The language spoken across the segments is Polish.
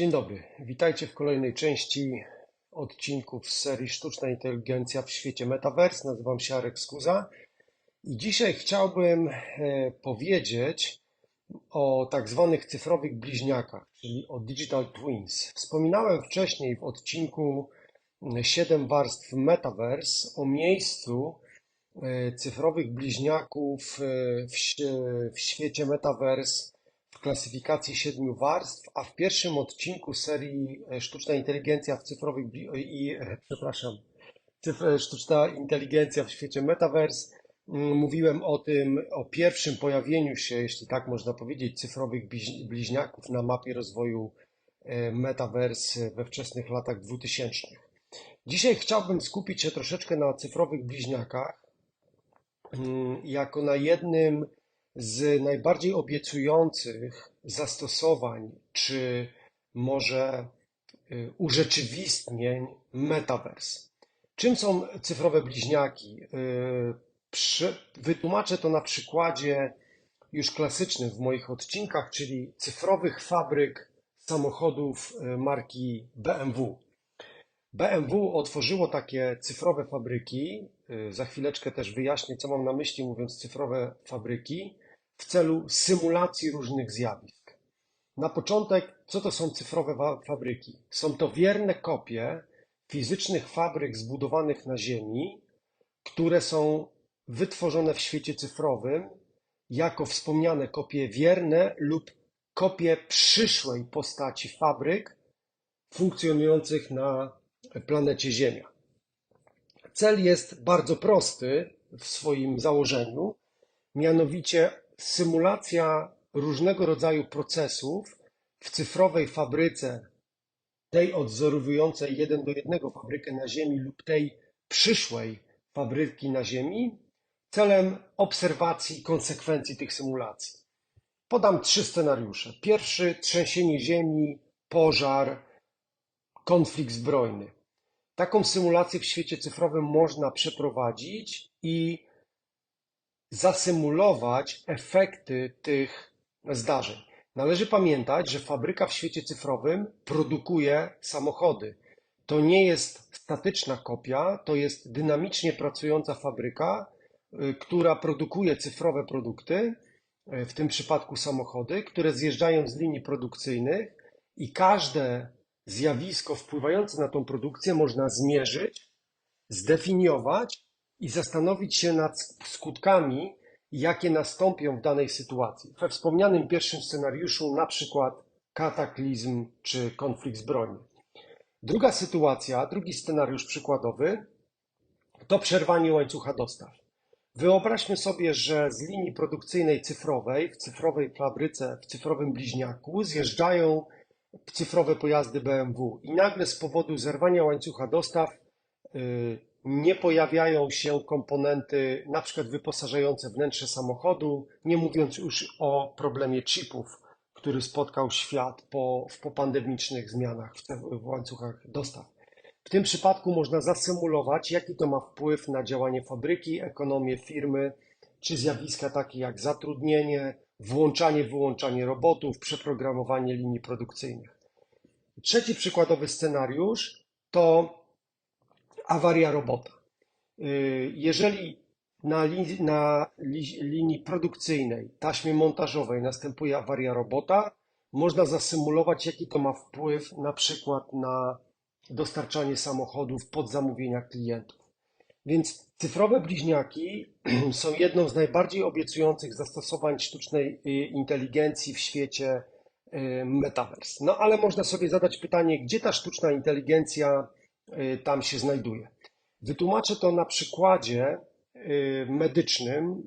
Dzień dobry, witajcie w kolejnej części odcinków z serii Sztuczna Inteligencja w świecie Metaverse. Nazywam się Arek Skuza i dzisiaj chciałbym e, powiedzieć o tak zwanych cyfrowych bliźniakach, czyli o Digital Twins. Wspominałem wcześniej w odcinku 7 warstw Metaverse o miejscu e, cyfrowych bliźniaków e, w, w świecie Metaverse w klasyfikacji siedmiu warstw, a w pierwszym odcinku serii e, Sztuczna Inteligencja w cyfrowych bli- i e, przepraszam, cyfr, sztuczna inteligencja w świecie Metaverse mm, mówiłem o tym, o pierwszym pojawieniu się, jeśli tak można powiedzieć, cyfrowych bliź- bliźniaków na mapie rozwoju e, Metaverse we wczesnych latach 2000. Dzisiaj chciałbym skupić się troszeczkę na cyfrowych bliźniakach, mm, jako na jednym z najbardziej obiecujących zastosowań, czy może y, urzeczywistnień Metaverse. Czym są cyfrowe bliźniaki? Y, Wytłumaczę to na przykładzie już klasycznym w moich odcinkach, czyli cyfrowych fabryk samochodów y, marki BMW. BMW otworzyło takie cyfrowe fabryki. Za chwileczkę też wyjaśnię, co mam na myśli, mówiąc cyfrowe fabryki, w celu symulacji różnych zjawisk. Na początek, co to są cyfrowe fabryki? Są to wierne kopie fizycznych fabryk zbudowanych na Ziemi, które są wytworzone w świecie cyfrowym jako wspomniane kopie wierne lub kopie przyszłej postaci fabryk funkcjonujących na planecie Ziemia. Cel jest bardzo prosty w swoim założeniu, mianowicie symulacja różnego rodzaju procesów w cyfrowej fabryce, tej odwzorowującej jeden do jednego fabrykę na Ziemi lub tej przyszłej fabryki na Ziemi, celem obserwacji konsekwencji tych symulacji. Podam trzy scenariusze. Pierwszy trzęsienie ziemi, pożar, konflikt zbrojny. Taką symulację w świecie cyfrowym można przeprowadzić i zasymulować efekty tych zdarzeń. Należy pamiętać, że fabryka w świecie cyfrowym produkuje samochody. To nie jest statyczna kopia, to jest dynamicznie pracująca fabryka, y, która produkuje cyfrowe produkty, y, w tym przypadku samochody, które zjeżdżają z linii produkcyjnych i każde zjawisko wpływające na tą produkcję można zmierzyć, zdefiniować i zastanowić się nad skutkami, jakie nastąpią w danej sytuacji. We wspomnianym pierwszym scenariuszu, na przykład kataklizm czy konflikt zbrojny. Druga sytuacja, drugi scenariusz przykładowy, to przerwanie łańcucha dostaw. Wyobraźmy sobie, że z linii produkcyjnej cyfrowej, w cyfrowej fabryce, w cyfrowym bliźniaku zjeżdżają cyfrowe pojazdy BMW i nagle z powodu zerwania łańcucha dostaw nie pojawiają się komponenty, na przykład wyposażające wnętrze samochodu, nie mówiąc już o problemie chipów, który spotkał świat po, w popandemicznych zmianach w, te, w łańcuchach dostaw. W tym przypadku można zasymulować, jaki to ma wpływ na działanie fabryki, ekonomię firmy, czy zjawiska takie jak zatrudnienie, włączanie, wyłączanie robotów, przeprogramowanie linii produkcyjnych. Trzeci przykładowy scenariusz to awaria robota. Y, Jeżeli na, li, na li, linii produkcyjnej, taśmie montażowej następuje awaria robota, można zasymulować, jaki to ma wpływ na przykład na dostarczanie samochodów pod zamówienia klientów. Więc cyfrowe bliźniaki są jedną z najbardziej obiecujących zastosowań sztucznej y, inteligencji w świecie y, metaverse. No ale można sobie zadać pytanie, gdzie ta sztuczna inteligencja tam się znajduje. Wytłumaczę to na przykładzie y, medycznym y,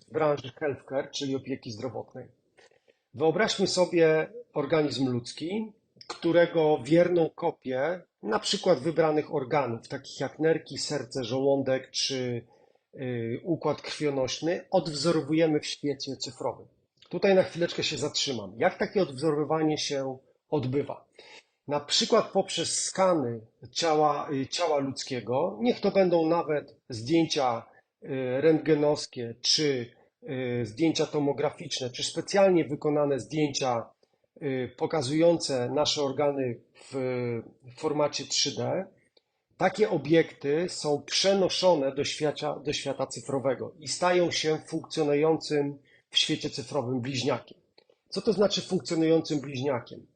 w branży healthcare, czyli opieki zdrowotnej. Wyobraźmy sobie organizm ludzki, którego wierną kopię, na przykład wybranych organów, takich jak nerki, serce, żołądek czy y, układ krwionośny, odwzorowujemy w świecie cyfrowym. Tutaj na chwileczkę się zatrzymam. Jak takie odwzorowywanie się odbywa? Na przykład poprzez skany ciała, y, ciała ludzkiego, niech to będą nawet zdjęcia y, rentgenowskie, czy y, zdjęcia tomograficzne, czy specjalnie wykonane zdjęcia pokazujące nasze organy w formacie 3D, takie obiekty są przenoszone do świata, do świata cyfrowego i stają się funkcjonującym w świecie cyfrowym bliźniakiem. Co to znaczy funkcjonującym bliźniakiem?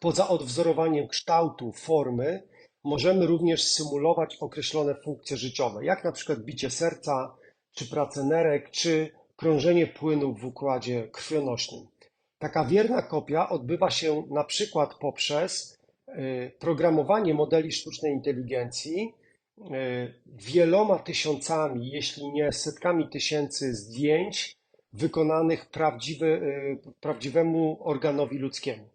Poza odwzorowaniem kształtu, formy, możemy również symulować określone funkcje życiowe, jak na przykład bicie serca, czy pracę nerek, czy krążenie płynu w układzie krwionośnym. Taka wierna kopia odbywa się na przykład poprzez y, programowanie modeli sztucznej inteligencji y, wieloma tysiącami, jeśli nie setkami tysięcy zdjęć wykonanych y, prawdziwemu organowi ludzkiemu.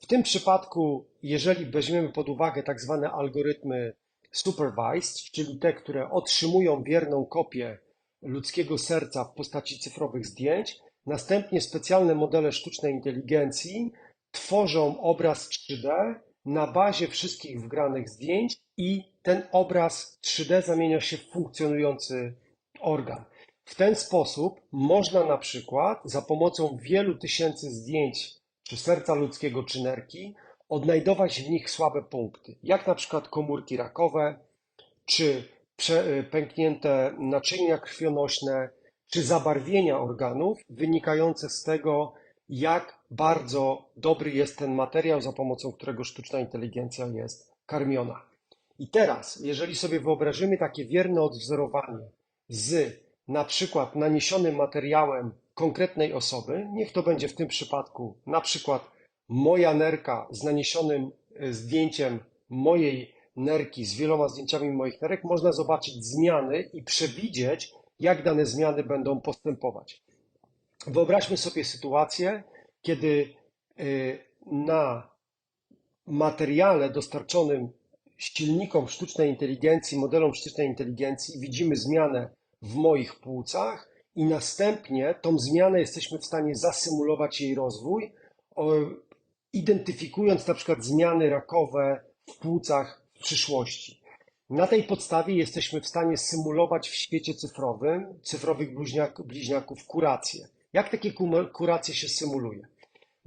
W tym przypadku, jeżeli weźmiemy pod uwagę tak zwane algorytmy supervised, czyli te, które otrzymują wierną kopię ludzkiego serca w postaci cyfrowych zdjęć, następnie specjalne modele sztucznej inteligencji tworzą obraz 3D na bazie wszystkich wgranych zdjęć i ten obraz 3D zamienia się w funkcjonujący organ. W ten sposób można na przykład za pomocą wielu tysięcy zdjęć czy serca ludzkiego, czy nerki, odnajdować w nich słabe punkty, jak na przykład komórki rakowe, czy prze- pęknięte naczynia krwionośne, czy zabarwienia organów wynikające z tego, jak bardzo dobry jest ten materiał, za pomocą którego sztuczna inteligencja jest karmiona. I teraz, jeżeli sobie wyobrażymy takie wierne odwzorowanie z na przykład naniesionym materiałem konkretnej osoby, niech to będzie w tym przypadku na przykład moja nerka z naniesionym e, zdjęciem mojej nerki z wieloma zdjęciami moich nerek, można zobaczyć zmiany i przewidzieć, jak dane zmiany będą postępować. Wyobraźmy sobie sytuację, kiedy e, na materiale dostarczonym silnikom sztucznej inteligencji, modelom sztucznej inteligencji widzimy zmianę w moich płucach i następnie tą zmianę jesteśmy w stanie zasymulować jej rozwój, identyfikując na przykład zmiany rakowe w płucach w przyszłości. Na tej podstawie jesteśmy w stanie symulować w świecie cyfrowym, cyfrowych bliźniak, bliźniaków kuracje. Jak takie kuracje się symuluje?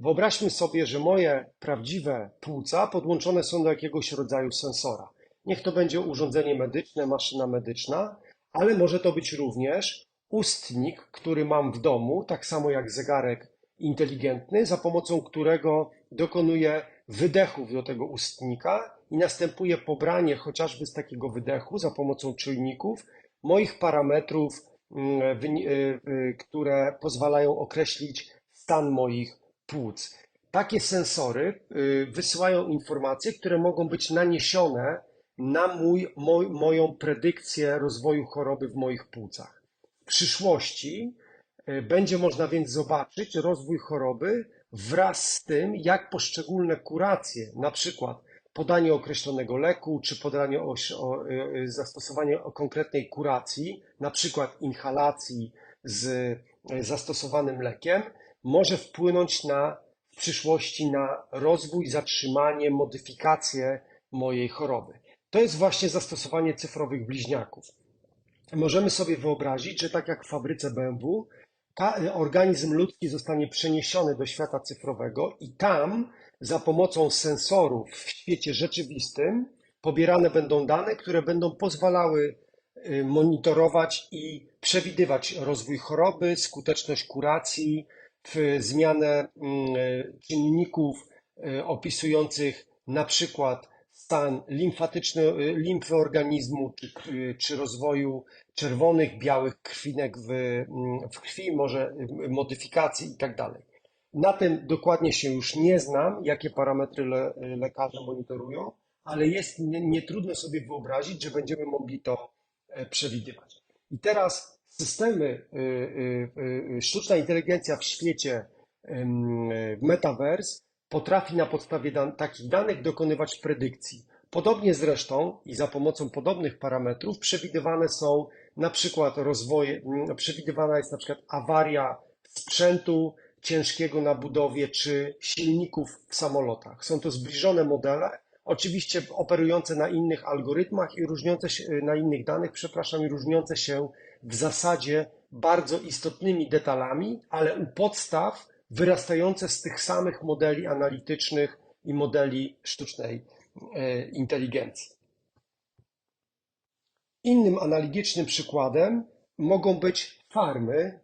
Wyobraźmy sobie, że moje prawdziwe płuca podłączone są do jakiegoś rodzaju sensora. Niech to będzie urządzenie medyczne, maszyna medyczna, ale może to być również ustnik, który mam w domu, tak samo jak zegarek inteligentny, za pomocą którego dokonuję wydechów do tego ustnika i następuje pobranie chociażby z takiego wydechu za pomocą czujników moich parametrów, mm, y, y, które pozwalają określić stan moich płuc. Takie sensory y, wysyłają informacje, które mogą być naniesione na mój, moj, moją predykcję rozwoju choroby w moich płucach. Przyszłości e, będzie można więc zobaczyć rozwój choroby wraz z tym, jak poszczególne kuracje, na przykład podanie określonego leku, czy podanie o, o, e, zastosowanie konkretnej kuracji, na przykład inhalacji z e, zastosowanym lekiem, może wpłynąć na w przyszłości na rozwój, zatrzymanie, modyfikację mojej choroby. To jest właśnie zastosowanie cyfrowych bliźniaków. Możemy sobie wyobrazić, że tak jak w fabryce BMW, organizm ludzki zostanie przeniesiony do świata cyfrowego i tam za pomocą sensorów w świecie rzeczywistym pobierane będą dane, które będą pozwalały y, monitorować i przewidywać rozwój choroby, skuteczność kuracji, zmianę mm, y, czynników y, opisujących na przykład stan limfatyczny, y, limfy organizmu, czy, czy rozwoju czerwonych, białych krwinek w, mm, w krwi, może y, modyfikacji i tak. Na tym dokładnie się już nie znam, jakie parametry le, lekarze monitorują, ale jest nie, nie sobie wyobrazić, że będziemy mogli to e, przewidywać. I teraz systemy, y, sztuczna inteligencja w świecie, metaverse potrafi na podstawie dan takich danych dokonywać predykcji. Podobnie zresztą i za pomocą podobnych parametrów przewidywane są na przykład rozwoje, mm, przewidywana jest na przykład awaria sprzętu ciężkiego na budowie czy silników w samolotach. Są to zbliżone modele, oczywiście operujące na innych algorytmach i różniące się na innych danych, przepraszam, i różniące się w zasadzie bardzo istotnymi detalami, ale u podstaw wyrastające z tych samych modeli analitycznych i modeli sztucznej e, inteligencji. Innym analogicznym przykładem mogą być farmy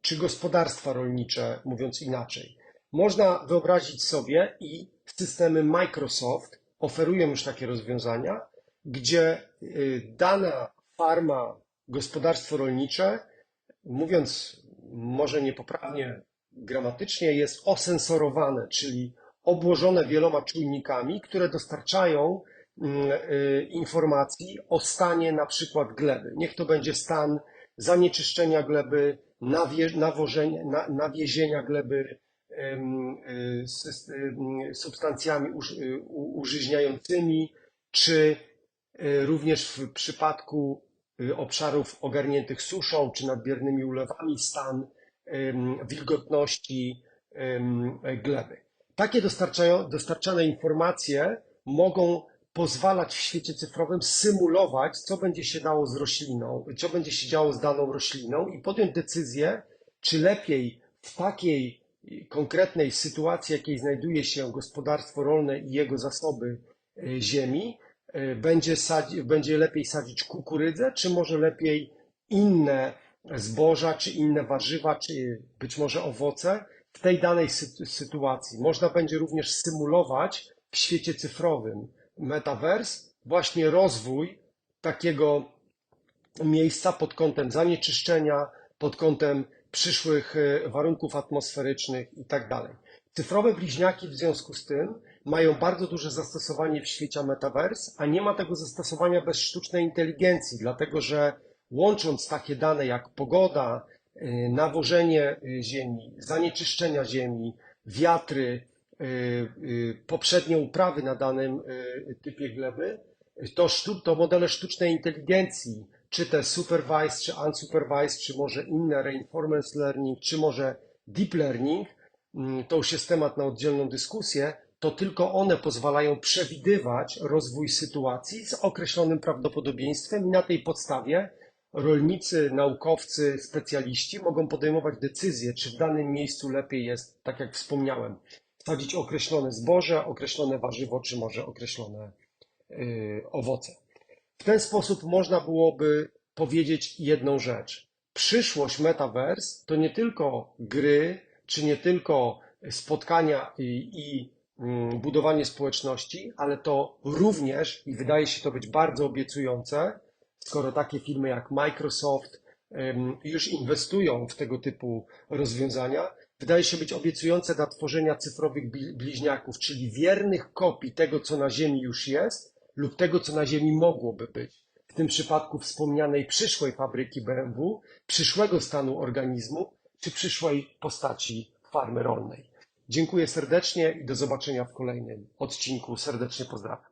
czy gospodarstwa rolnicze, mówiąc inaczej. Można wyobrazić sobie i systemy Microsoft oferują już takie rozwiązania, gdzie y, dana farma, gospodarstwo rolnicze, mówiąc może niepoprawnie gramatycznie, jest osensorowane, czyli obłożone wieloma czujnikami, które dostarczają mm, y, informacji o stanie na przykład gleby. Niech to będzie stan zanieczyszczenia gleby, nawiezienia gleby em, substancjami u- użyźniającymi, czy również w przypadku obszarów ogarniętych suszą czy nadmiernymi ulewami stan wilgotności gleby. Takie dostarczane informacje mogą pozwalać w świecie cyfrowym symulować, co będzie się dało z rośliną, co będzie się działo z daną rośliną i podjąć decyzję, czy lepiej w takiej konkretnej sytuacji, jakiej znajduje się gospodarstwo rolne i jego zasoby e, ziemi, e, będzie, sadzi, będzie lepiej sadzić kukurydzę, czy może lepiej inne zboża, czy inne warzywa, czy być może owoce w tej danej sy- sytuacji. Można będzie również symulować w świecie cyfrowym metaverse właśnie rozwój takiego miejsca pod kątem zanieczyszczenia, pod kątem przyszłych e, warunków atmosferycznych i tak. Cyfrowe bliźniaki w związku z tym mają bardzo duże zastosowanie w świecie metaverse, a nie ma tego zastosowania bez sztucznej inteligencji, dlatego że łącząc takie dane jak pogoda, e, nawożenie e, ziemi, zanieczyszczenia ziemi, wiatry, e, poprzednie uprawy na danym typie gleby, to, sztu, to modele sztucznej inteligencji, czy te supervised, czy unsupervised, czy może inne reinforcement learning, czy może deep learning, mm, to już jest temat na oddzielną dyskusję, to tylko one pozwalają przewidywać rozwój sytuacji z określonym prawdopodobieństwem i na tej podstawie rolnicy, naukowcy, specjaliści mogą podejmować decyzje, czy w danym miejscu lepiej jest, tak jak wspomniałem, sadzić określone zboże, określone warzywo, czy może określone y, owoce. W ten sposób można byłoby powiedzieć jedną rzecz. Przyszłość metaverse to nie tylko gry, czy nie tylko spotkania i, i mm, budowanie społeczności, ale to również, i wydaje się to być bardzo obiecujące, skoro takie firmy jak Microsoft już inwestują w tego typu rozwiązania, wydaje się być obiecujące dla tworzenia cyfrowych bli- bliźniaków, czyli wiernych kopii tego, co na Ziemi już jest lub tego, co na Ziemi mogłoby być. W tym przypadku wspomnianej przyszłej fabryki BMW, przyszłego stanu organizmu czy przyszłej postaci farmy rolnej. Dziękuję serdecznie i do zobaczenia w kolejnym odcinku. Serdecznie pozdrawiam.